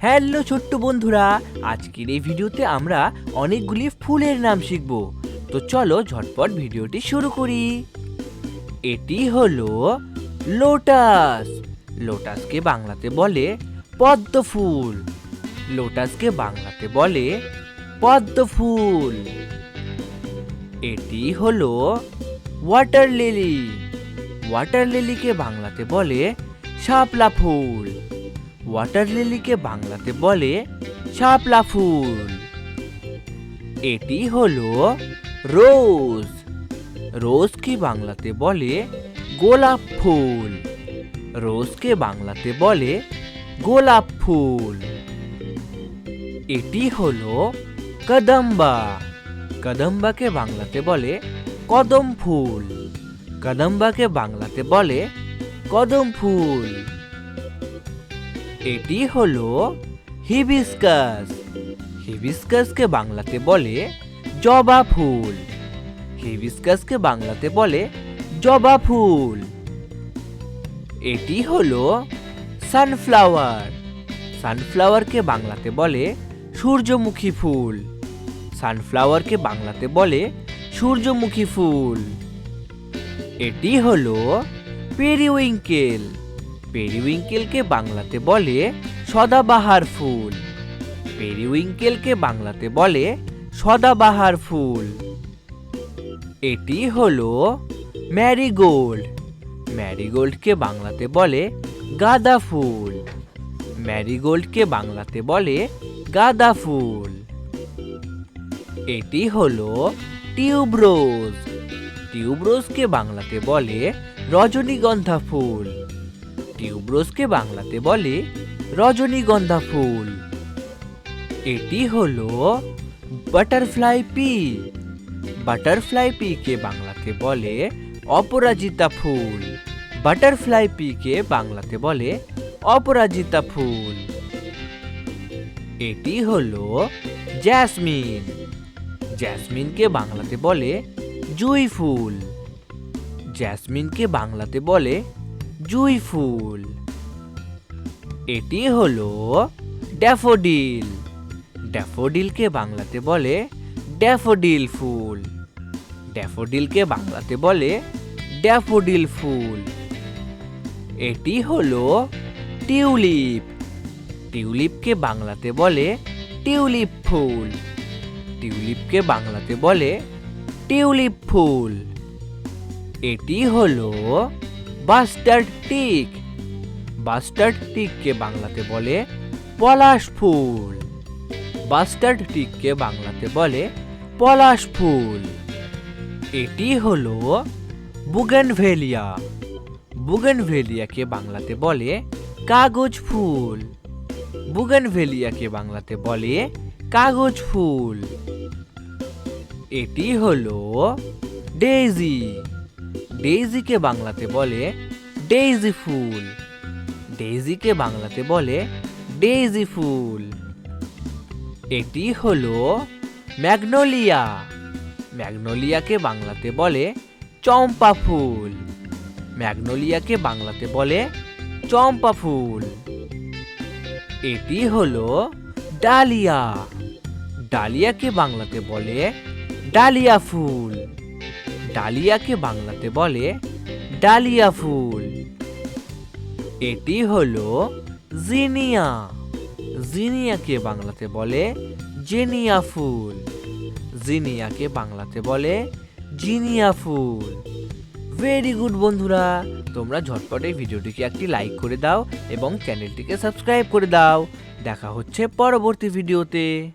Hello ছোট্ট বন্ধুরা, আজকের এই ভিডিওতে আমরা অনেকগুলি ফুলের নাম শিখব। তো চলো ঝটপট ভিডিওটি শুরু করি। এটি হলো লোটাস। লোটাসকে বাংলাতে বলে পদ্ম ফুল। লোটাসকে বাংলাতে বলে পদ্ম ফুল। এটি হলো ওয়াটার লিলি। ওয়াটার লিলিকে বাংলাতে বলে শাপলা ফুল। ওয়াটার লিলিকে বাংলাতে বলে শাপলা ফুল। এটি হলো রোজ। রোজকে বাংলাতে বলে গোলাপ ফুল। রোজকে বাংলাতে বলে গোলাপ ফুল। এটি হলো কদম্বা। কদম্বাকে বাংলাতে বলে কদম ফুল। কদম্বাকে বাংলাতে বলে কদম ফুল। এটি হলো হিবিস্কাস। হিবিস্কাসকে বাংলাতে বলে জবা ফুল। হিবিস্কাসকে বাংলাতে বলে জবা ফুল। এটি হলো সানফ্লাওয়ার। সানফ্লাওয়ারকে বাংলাতে বলে সূর্যমুখী ফুল। সানফ্লাওয়ারকে বাংলাতে বলে সূর্যমুখী ফুল। এটি হলো পেরিউইঙ্কেল। পেরিউইঙ্কেলকে বাংলাতে বলে সদাবাহার ফুল। পেরিউইঙ্কেলকে বাংলাতে বলে সদাবাহার ফুল। এটি হলো ম্যারিগোল্ড। ম্যারিগোল্ডকে বাংলাতে বলে গাঁদা ফুল। ম্যারিগোল্ডকে বাংলাতে বলে গাঁদা ফুল। এটি হলো টিউবরোজ। টিউবরোজকে বাংলাতে বলে রজনীগন্ধা ফুল। টিউবরোজকে বাংলাতে বলে রজনীগন্ধা ফুল। এটি হলো বাটারফ্লাই পি বাটারফ্লাই পিকে বাংলাতে বলে অপরাজিতা ফুল। বাটারফ্লাই পিকে বাংলাতে বলে অপরাজিতা ফুল। এটি হলো জ্যাসমিন জ্যাসমিনকে বাংলাতে বলে জুই ফুল। জ্যাসমিনকে বাংলাতে বলে জুই ফুল এটি হলো ড্যাফোডিল। ড্যাফোডিলকে বাংলাতে বলে ড্যাফোডিল ফুল। ড্যাফোডিলকে বাংলাতে বলে ড্যাফোডিল ফুল। এটি হলো টিউলিপ। টিউলিপকে বাংলাতে বলে টিউলিপ ফুল। টিউলিপকে বাংলাতে বলে টিউলিপ ফুল। এটি হলো বাস্টার্ড টিক। বাস্টার্ড টিককে বাংলাতে বলে পলাশ ফুল। বাস্টার্ড টিককে বাংলাতে বলে পলাশ ফুল। এটি হলো বুগেনভেলিয়া। বুগেনভেলিয়াকে বাংলাতে বলে কাগজ ফুল। বুগেনভেলিয়াকে বাংলাতে বলে কাগজ ফুল। এটি হলো ডেইজি। ডেইজিকে বাংলাতে বলে ডেইজি ফুল। ডেইজিকে বাংলাতে বলে ডেইজি ফুল। এটি হলো ম্যাগনোলিয়া। ম্যাগনোলিয়াকে বাংলাতে বলে চম্পা ফুল। ম্যাগনোলিয়াকে বাংলাতে বলে চম্পা ফুল। এটি হলো ডালিয়া। ডালিয়াকে বাংলাতে বলে ডালিয়া ফুল। ডালিয়াকে বাংলাতে বলে ডালিয়া ফুল। এটি হলো জিনিয়া। জিনিয়াকে বাংলাতে বলে জেনিয়া ফুল। জিনিয়াকে বাংলাতে বলে জিনিয়া ফুল। ভেরি গুড বন্ধুরা, তোমরা ঝটপট এই ভিডিওটিকে একটি লাইক করে দাও এবং চ্যানেলটিকে সাবস্ক্রাইব করে দাও। দেখা হচ্ছে পরবর্তী ভিডিওতে।